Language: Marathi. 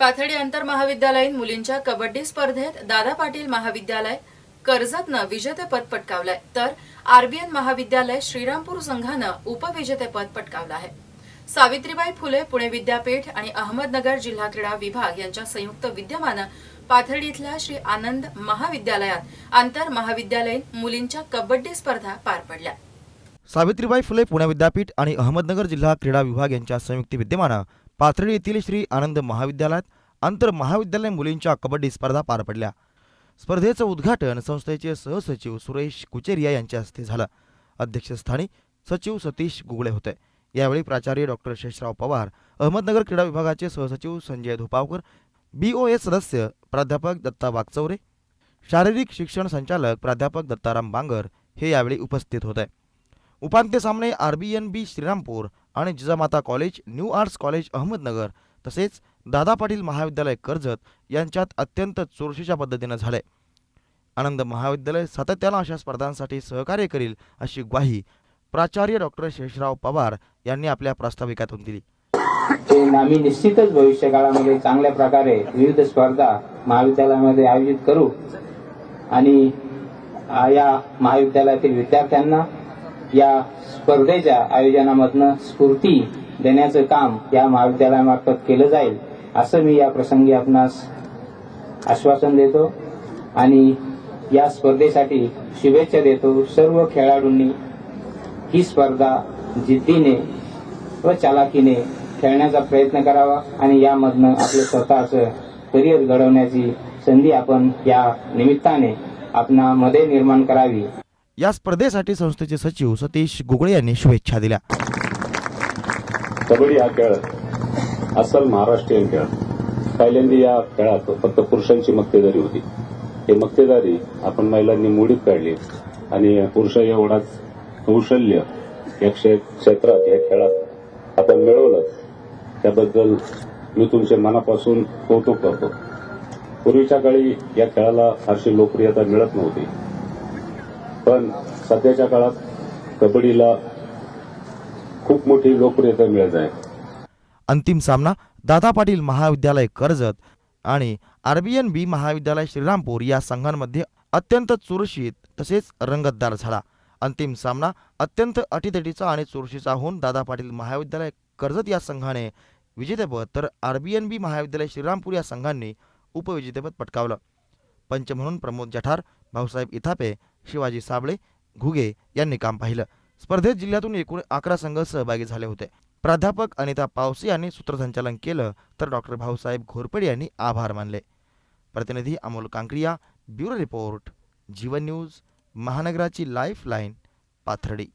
पाथडी आंतर महाविद्यालयीन मुलींच्या कबड्डी स्पर्धेत दादा पाटील महाविद्यालय कर्जतनं विजेतेपद पटकावलंय. तर आरबीएन महाविद्यालय श्रीरामपूर संघानं उपविजेतेपद पटकावलं आहे. सावित्रीबाई फुले पुणे विद्यापीठ आणि अहमदनगर जिल्हा क्रीडा विभाग यांच्या संयुक्त विद्यमानं पाथर्डी इथल्या श्री आनंद महाविद्यालयात आंतर महाविद्यालयीन मुलींच्या कबड्डी स्पर्धा पार पडल्या. सावित्रीबाई फुले पुणे विद्यापीठ आणि अहमदनगर जिल्हा क्रीडा विभाग यांच्या संयुक्त विद्यमानं पाथर्डी येथील श्री आनंद महाविद्यालयात आंतर महाविद्यालय मुलींच्या कबड्डी स्पर्धा पार पडल्या. स्पर्धेचं उद्घाटन संस्थेचे सहसचिव सुरेश कुचेरिया यांच्या हस्ते झालं. अध्यक्षस्थानी सचिव सतीश गुगळे होते. यावेळी प्राचार्य डॉक्टर शेषराव पवार अहमदनगर क्रीडा विभागाचे सहसचिव संजय धुपावकर बीओए सदस्य प्राध्यापक दत्ता वागचौरे शारीरिक शिक्षण संचालक प्राध्यापक दत्ताराम बांगर हे यावेळी उपस्थित होते. उपांत्य सामने R B N B Shrirampur आणि Jijamata college new arts college Ahmednagar तसेच दादा पाटील महाविद्यालय कर्जत यांच्यात अत्यंत चुरशीच्या पद्धतीनं झाले. आनंद महाविद्यालय सातत्यानं अशा स्पर्धांसाठी सहकार्य करील अशी ग्वाही प्राचार्य डॉक्टर शेषराव पवार यांनी आपल्या प्रास्ताविकातून दिली. आम्ही निश्चितच भविष्य काळामध्ये चांगल्या प्रकारे विविध स्पर्धा महाविद्यालयामध्ये आयोजित करू. आणि या महाविद्यालयातील विद्यार्थ्यांना या स्पर्धेच्या आयोजनामधनं स्फूर्ती देण्याचं काम या महाविद्यालयामार्फत केलं जाईल असं मी या प्रसंगी आपणास आश्वासन देतो. आणि या स्पर्धेसाठी शुभेच्छा देतो. सर्व खेळाडूंनी ही स्पर्धा जिद्दीने व चालाकीने खेळण्याचा प्रयत्न करावा आणि यामधनं आपलं स्वतःचं करिअर घडवण्याची संधी आपण या निमित्ताने आपणामध्ये निर्माण करावी. या स्पर्धेसाठी संस्थेचे सचिव सतीश गुगळे यांनी शुभेच्छा दिल्या. कबड्डी हा खेळ अस्सल महाराष्ट्रीयन खेळ. पहिल्यांदा या खेळात फक्त पुरुषांची मक्तेदारी होती. हे मक्तेदारी आपण महिलांनी मोडीत काढली आणि पुरुष एवढाच कौशल्य या क्षेत्रात या खेळात आपण मिळवलं त्याबद्दल मी तुमचे मनापासून कौतुक करतो. पूर्वीच्या काळी या खेळाला फारशी लोकप्रियता मिळत नव्हती. पण सध्याच्या काळात कबड्डीला खूप मोठी लोकप्रियता मिळत आहे. अंतिम सामना दादा पाटील महाविद्यालय कर्जत आणि आरबीएन बी महाविद्यालय श्रीरामपूर या संघांमध्ये अत्यंत चुरशीत तसेच रंगतदार झाला. अंतिम सामना अत्यंत अटीतटीचा आणि चुरशीचा होऊन दादा पाटील महाविद्यालय कर्जत या संघाने विजेतेपद तर आरबीएन बी महाविद्यालय श्रीरामपूर या संघांनी उपविजेतेपद पटकावलं. पंच म्हणून प्रमोद जठार भाऊसाहेब इथापे शिवाजी साबळे घुगे यांनी काम पाहिलं. स्पर्धेत जिल्ह्यातून एकूण अकरा संघ सहभागी झाले होते. प्राध्यापक अनिता पावसे यांनी सूत्रसंचालन केलं तर डॉक्टर भाऊसाहेब घोरपडे यांनी आभार मानले. प्रतिनिधी Amol Kankaria bureau report Jeevan news महानगराची life line Pathardi.